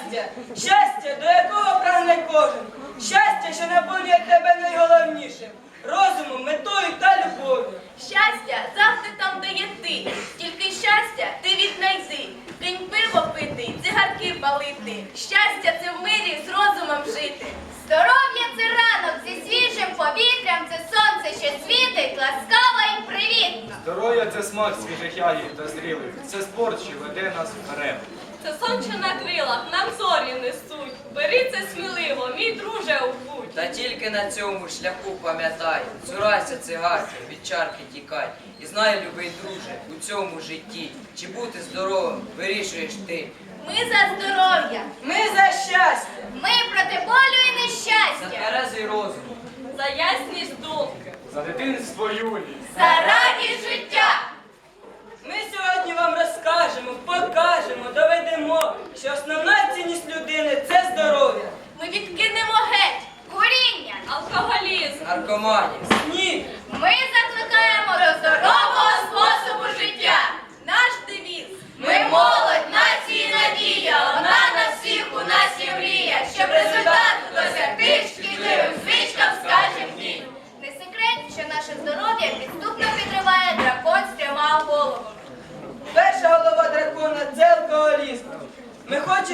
щастя, щастя, до якого прагне кожен, щастя, що наповнює тебе найголовнішим, розумом, метою та любов'ю. Щастя завжди там, де є ти, тільки щастя ти віднайди, Кинь пиво пити, цигарки палити. Щастя це в мирі з розумом жити. Здоров'я це ранок зі свіжим повітрям, це сонце, що світить, ласкаво і привітно. Здоров'я це смак свіжих ягід та зрілих. Це спорт, що веде нас вперед. Це сон, що на крилах нам зорі несуть. Бери це сміливо, мій друже у путь. Та тільки на цьому шляху пам'ятай, цурайся цигарки, від чарки тікай. І знай, любий друже, у цьому житті, чи бути здоровим, вирішуєш ти. Ми за здоров'я, Ми за щастя. ми проти болю і нещастя. За тверезий розум. За ясність думки. За дитинство Юлі. за радість життя. Розкажемо, покажемо, доведемо, що основна цінність людини це здоров'я. Ми відкинемо геть куріння. Алкоголізм. Наркоманія.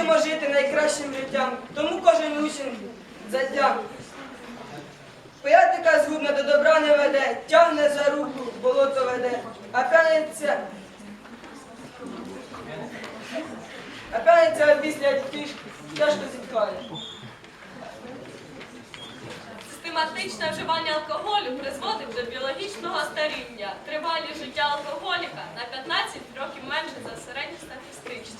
Хочемо жити найкращим життям, тому кожен учень затям. Пиятика згубна до добра не веде, тягне за руку, болото веде, а п'яниця. А п'яниця після тяж- тяжко зітхає. Систематичне вживання алкоголю призводить до біологічного старіння. Тривалість життя алкоголіка на 15 років менше за середньостатистичні.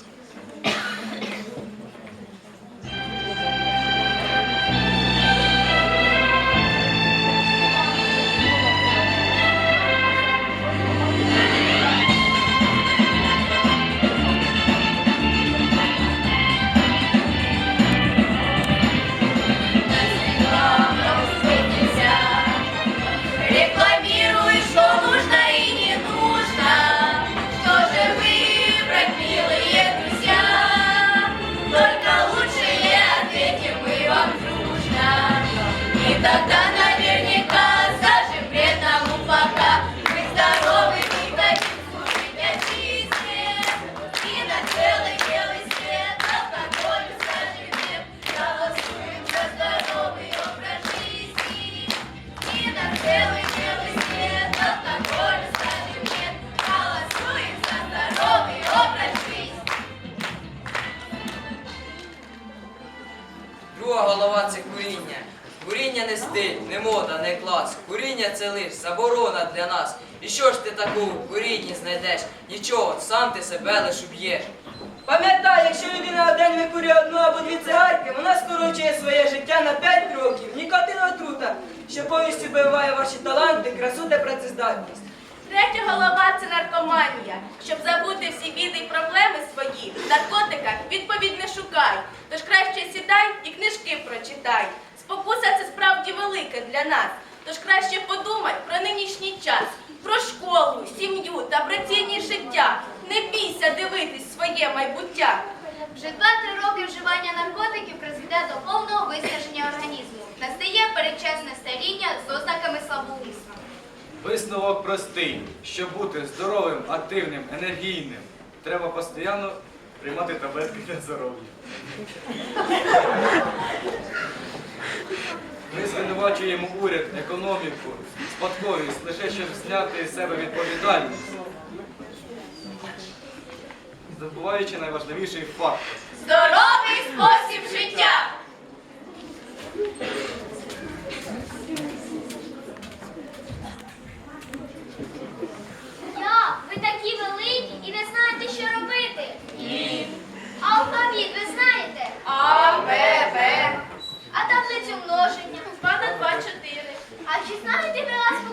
Друга голова це куріння. Куріння не стиль, не мода, не клас. Куріння це лиш заборона для нас. І що ж ти такого в курінні знайдеш? Нічого, сам ти себе лиш уб'єш. Пам'ятай, якщо людина в день викурює одну або дві цигарки, вона скорочує своє життя на 5 років. Нікотин отрута, що повністю вбиває ваші таланти, красу та працездатність. Третя голова це наркоманія. Щоб забути всі біди й проблеми свої, наркотика відповідь не шукай. Тож краще сідай і книжки прочитай. Спокуса це справді велика для нас. Тож краще подумай про нинішній час, про школу, сім'ю та про цінність життя. Не бійся дивитись своє майбуття. Вже 2-3 роки вживання наркотиків призведе до повного виснаження організму. Настає передчасне старіння з ознаками слабоумства. Висновок простий. Щоб бути здоровим, активним, енергійним, треба постійно приймати таблетки для здоров'я. Ми звинувачуємо уряд, економіку, спадковість, лише щоб зняти з себе відповідальність, забуваючи найважливіший факт. Здоровий спосіб життя. Як? Ви такі великі і не знаєте, що робити? Ні. Алфавіт ви знаєте? А, Б, Б. А таблицю множення? 2 на 2, 4. А чи знаєте ви азбуку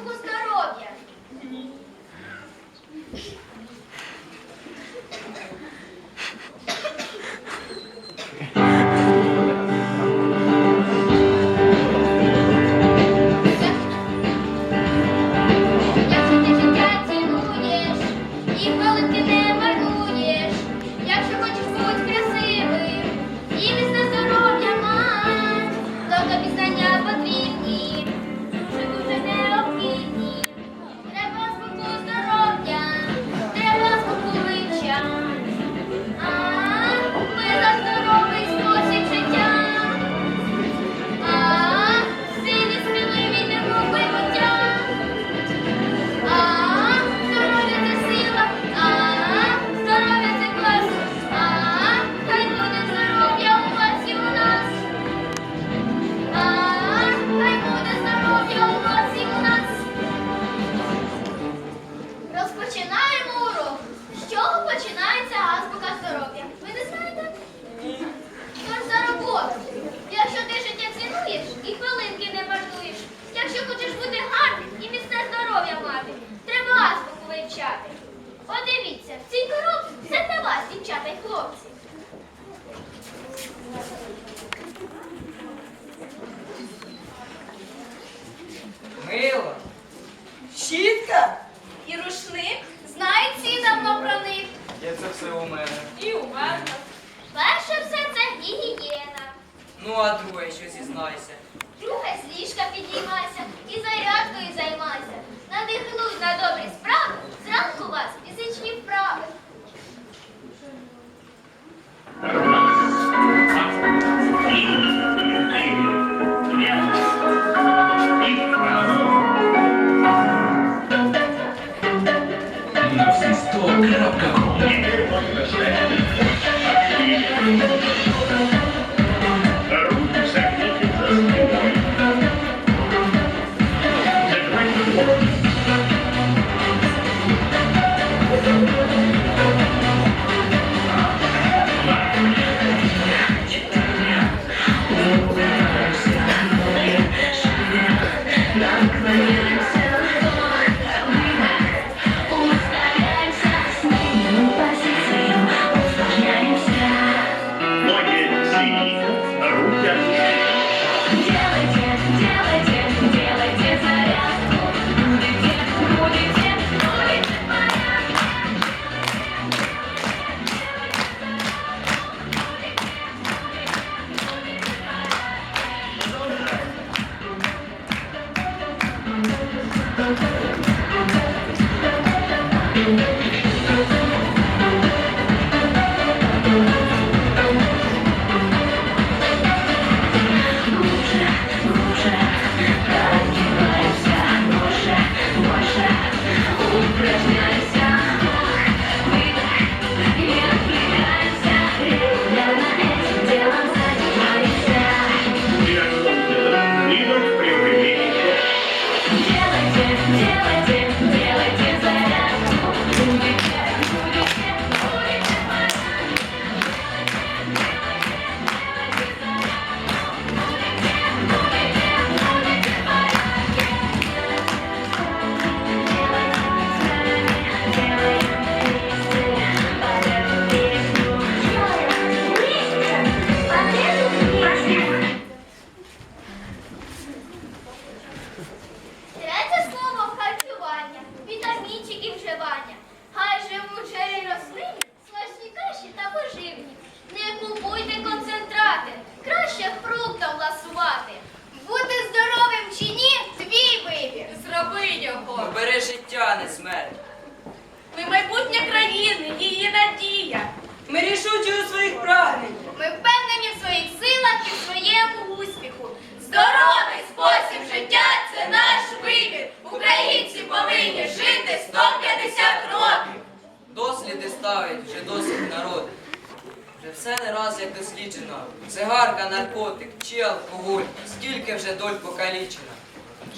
Цигарка, наркотик чи алкоголь. Скільки вже доль покалічено.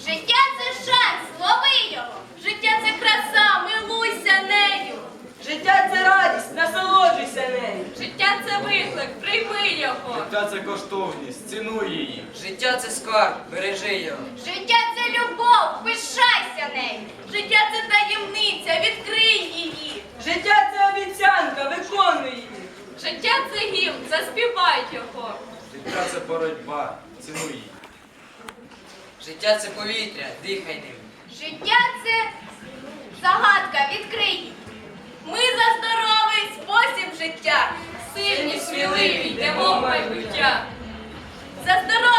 Життя це шанс, лови його. Життя це краса, милуйся нею. Життя це радість, насолоджуйся нею. Життя це виклик, прийми його. Життя це коштовність, цінуй її. Життя це скарб, бережи його. Життя це любов, пишайся нею. Життя це таємниця, відкрий її. Життя це обіцянка, виконуй її. Життя це гімн, заспівай його. Життя це боротьба, цінуй її. Життя це повітря, дихай ним. Життя це загадка, відкрий її. Ми за здоровий спосіб життя, сильні, сміливі, йдемо в майбуття. За здоров'я